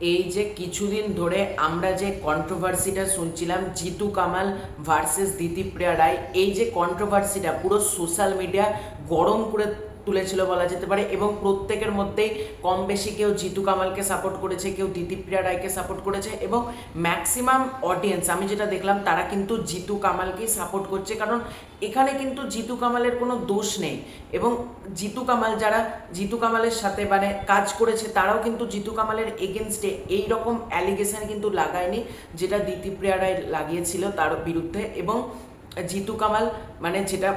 এই যে কিছুদিন ধরে আমরা যে কন্ট্রোভার্সিটা শুনছিলাম, জিতু কামাল ভার্সেস দিতিপ্রিয়া রায়, এই যে কন্ট্রোভার্সিটা পুরো সোশ্যাল মিডিয়া গরম করে তুলেছিল বলা যেতে পারে এবং প্রত্যেকের মধ্যেই কম বেশি কেউ জিতু কামালকে সাপোর্ট করেছে, কেউ দিতিপ্রিয়া রায়কে সাপোর্ট করেছে এবং ম্যাক্সিমাম অডিয়েন্স আমি যেটা দেখলাম তারা কিন্তু জিতু কামালকেই সাপোর্ট করছে কারণ এখানে কিন্তু জিতু কামালের কোনো দোষ নেই এবং জিতু কামাল যারা জিতু কামালের সাথে মানে কাজ করেছে তারাও কিন্তু জিতু কামালের এগেনস্টে এই রকম অ্যালিগেশন কিন্তু লাগায়নি যেটা দিতিপ্রিয়া রায় লাগিয়েছিল তার বিরুদ্ধে এবং জিতু কামাল মানে যেটা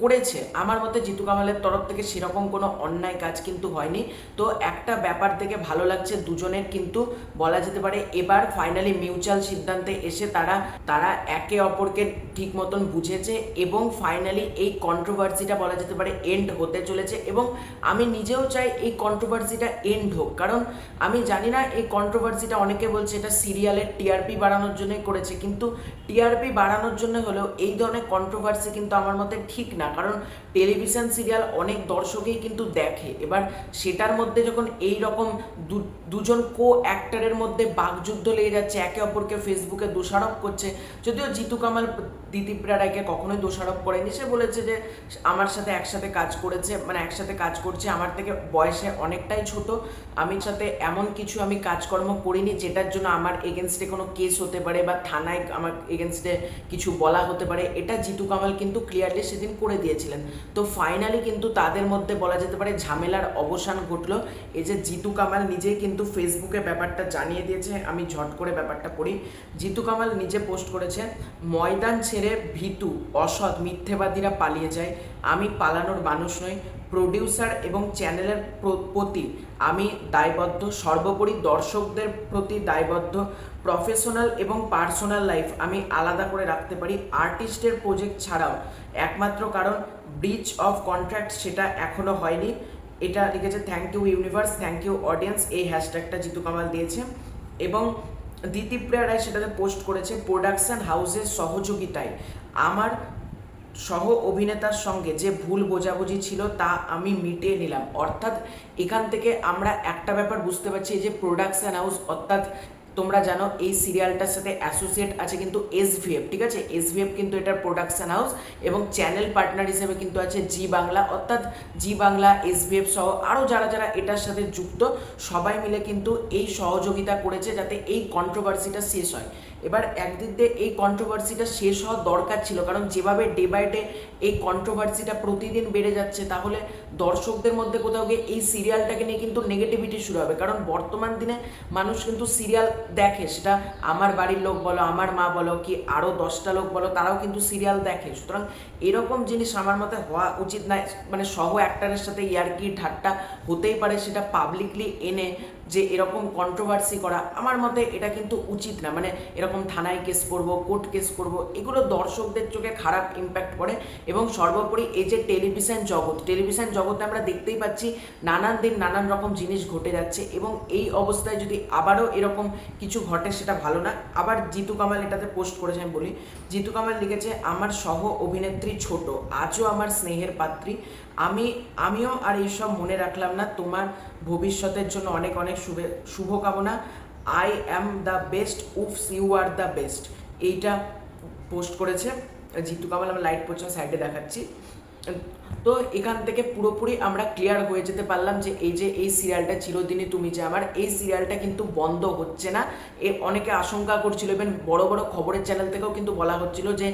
করেছে। আমার মতে জিতু কামালের তরফ থেকে সেরকম কোনো অন্যায় কাজ কিন্তু হয়নি। তো একটা ব্যাপার থেকে ভালো লাগছে দুজনের কিন্তু, বলা যেতে পারে এবার ফাইনালি মিউচুয়াল সিদ্ধান্তে এসে তারা তারা একে অপরকে ঠিক মতন বুঝেছে এবং ফাইনালি এই কন্ট্রোভার্সিটা বলা যেতে পারে এন্ড হতে চলেছে এবং আমি নিজেও চাই এই কন্ট্রোভার্সিটা এন্ড হোক। কারণ আমি জানি না এই কন্ট্রোভার্সিটা অনেকে বলছে এটা সিরিয়ালের টিআরপি বাড়ানোর জন্যই করেছে। কিন্তু টিআরপি বাড়ানোর জন্য হলেও এই ধরনের কন্ট্রোভার্সি কিন্তু আমার মতে ঠিক না। কারণ টেলিভিশন সিরিয়াল অনেক দর্শকেই কিন্তু দেখে। এবার সেটার মধ্যে যখন এই রকম দুজন কো অ্যাক্টরের মধ্যে বাকযুদ্ধ লেগে যাচ্ছে, একে অপরকে ফেসবুকে দোষারোপ করছে, যদিও জিতু কামাল দিদিপ্রিয়া রায়কে কখনোই দোষারোপ করেনি। সে বলেছে যে, আমার সাথে একসাথে কাজ করেছে মানে একসাথে কাজ করছে, আমার থেকে বয়সে অনেকটাই ছোট আমি সাথে এমন কিছু আমি কাজকর্ম করিনি, যেটার জন্য আমার এগেনস্টে কোনো কেস হতে পারে বা থানায় আমার এগেনস্টে কিছু বলা হতে পারে। এটা জিতু কামাল কিন্তু ক্লিয়ারলি সেদিন করে দিয়েছিলেন। তো ফাইনালি কিন্তু তাদের মধ্যে বলা যেতে পারে ঝামেলার অবসান ঘটলো। এই যে জিতু কামাল নিজেই কিন্তু ফেসবুকে ব্যাপারটা জানিয়ে দিয়েছে। আমি ঝট করে ব্যাপারটা পড়ি। জিতু কামাল নিজে পোস্ট করেছে, ময়দান ছেড়ে ভীতু, অসৎ, মিথ্যেবাদীরা পালিয়ে যায়। আমি পালানোর মানুষ নই। প্রডিউসার এবং চ্যানেলের প্রতি আমি দায়বদ্ধ। সর্বোপরি দর্শকদের প্রতি দায়বদ্ধ। প্রফেশনাল এবং পার্সোনাল লাইফ আমি আলাদা করে রাখতে পারি। আর্টিস্টের প্রজেক্ট ছাড়াও। একমাত্র কারণ ব্রিচ অফ কন্ট্রাক্ট সেটা এখনও হয়নি। এটা লিখেছে thank you universe thank you audience এই হ্যাশট্যাগটা জিতু কামাল দিয়েছে। এবং দিতিপ্রিয়া রায় সেটাতে পোস্ট করেছে প্রোডাকশন হাউসের সহযোগিতায় আমার সহ অভিনেতার সঙ্গে যে ভুল বোঝাবুঝি ছিল তা আমি মিটিয়ে নিলাম। অর্থাৎ এখান থেকে আমরা একটা ব্যাপার বুঝতে পারছি যে প্রোডাকশন হাউস অর্থাৎ তোমরা জানো এই সিরিয়ালটার সাথে অ্যাসোসিয়েট আছে কিন্তু এসভিএফ ঠিক আছে? এসভিএফ কিন্তু এটার প্রোডাকশন হাউস এবং চ্যানেল পার্টনার হিসেবে কিন্তু আছে জি বাংলা অর্থাৎ জি বাংলা এসভিএফ সহ আরও যারা যারা এটার সাথে যুক্ত, সবাই মিলে কিন্তু এই সহযোগিতা করেছে যাতে এই কন্ট্রোভার্সিটা শেষ হয়। এবার একদিক দিয়ে এই কন্ট্রোভার্সিটা শেষ হওয়া দরকার ছিল, কারণ যেভাবে ডে বাই ডে এই কন্ট্রোভার্সিটা প্রতিদিন বেড়ে যাচ্ছে, তাহলে দর্শকদের মধ্যে কোথাও গিয়ে এই সিরিয়ালটাকে নিয়ে কিন্তু নেগেটিভিটি শুরু হবে। কারণ বর্তমান দিনে মানুষ কিন্তু সিরিয়াল দেখে, সেটা আমার বাড়ির লোক বলো, আমার মা বলো, কি আরও দশটা লোক বলো, তারাও কিন্তু সিরিয়াল দেখে। সুতরাং এরকম জিনিস আমার মতে হওয়া উচিত নয়। মানে সহ অ্যাক্টারের সাথে ইয়ার্কি ঠাট্টা হতেই পারে, সেটা পাবলিকলি এনে যে এরকম কন্ট্রোভার্সি করা, আমার মতে এটা কিন্তু উচিত না। মানে এরকম থানায় কেস করব কোর্ট কেস করব, এগুলো দর্শকদের চোখে খারাপ ইম্প্যাক্ট পড়ে এবং সর্বোপরি এই যে টেলিভিশন জগৎ টেলিভিশন জগতে আমরা দেখতেই পাচ্ছি নানান দিন নানান রকম জিনিস ঘটে যাচ্ছে এবং এই অবস্থায় যদি আবারও এরকম কিছু ঘটে সেটা ভালো না। আবার জিতু কামাল এটাতে পোস্ট করেছে, আমি বলি, জিতু কামাল লিখেছে, আমার সহ অভিনেত্রী ছোট, আজও আমার স্নেহের পাত্রী। আমি, আমিও আর এইসব মনে রাখলাম না। তোমার ভবিষ্যতের জন্য অনেক অনেক শুভে, শুভকামনা। I am the best oops you are the best এইটা পোস্ট করেছে। জিতু কামাল আমার লাইট পড়ছে সাইডে দেখাচ্ছি। তো এখান থেকে পুরোপুরি আমরা ক্লিয়ার হয়ে যেতে পারলাম যে এই যে এই সিরিয়ালটা চিরদিনই তুমি যে আমার, এই সিরিয়ালটা কিন্তু বন্ধ হচ্ছে না। এ অনেকে আশঙ্কা করছিল ইভেন বড় বড় খবরের চ্যানেল থেকেও কিন্তু বলা হচ্ছিল যে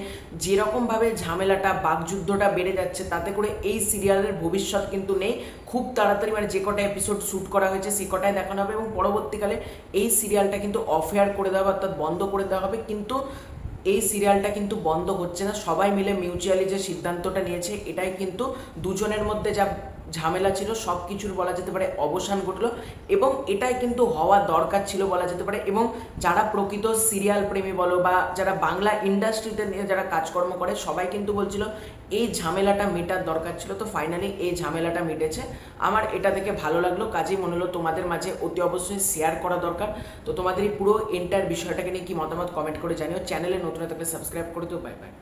যেরকমভাবে ঝামেলাটা, বাকযুদ্ধটা বেড়ে যাচ্ছে, তাতে করে এই সিরিয়ালের ভবিষ্যৎ কিন্তু নেই। খুব তাড়াতাড়ি মানে যে কটা এপিসোড শ্যুট করা হয়েছে, সে কটায় দেখানো হবে এবং পরবর্তীকালে এই সিরিয়ালটা কিন্তু অফেয়ার করে দেওয়া হবে অর্থাৎ বন্ধ করে দেওয়া হবে। কিন্তু এই সিরিয়ালটা কিন্তু বন্ধ হচ্ছে না। সবাই মিলে মিউচুয়ালি যে সিদ্ধান্তটা নিয়েছে, এটাই কিন্তু দুজনের মধ্যে যা ঝামেলা ছিল, সব কিছুর বলা যেতে পারে অবসান ঘটলো এবং এটাই কিন্তু হওয়া দরকার ছিল বলা যেতে পারে এবং যারা প্রকৃত সিরিয়াল প্রেমী বলো বা যারা বাংলা ইন্ডাস্ট্রিতে নিয়ে যারা কাজকর্ম করে, সবাই কিন্তু বলছিল, এই ঝামেলাটা মেটার দরকার ছিল। তো ফাইনালি এই ঝামেলাটা মিটেছে। আমার এটা দেখে ভালো লাগল। কাজেই মনে হলো তোমাদের মাঝে অতি অবশ্যই শেয়ার করা দরকার। তো তোমাদের এই পুরো এন্টার বিষয়টাকে নিয়ে কি মতামত কমেন্ট করে জানিও। চ্যানেলে নতুন থাকলে সাবস্ক্রাইব করে দিও। Bye bye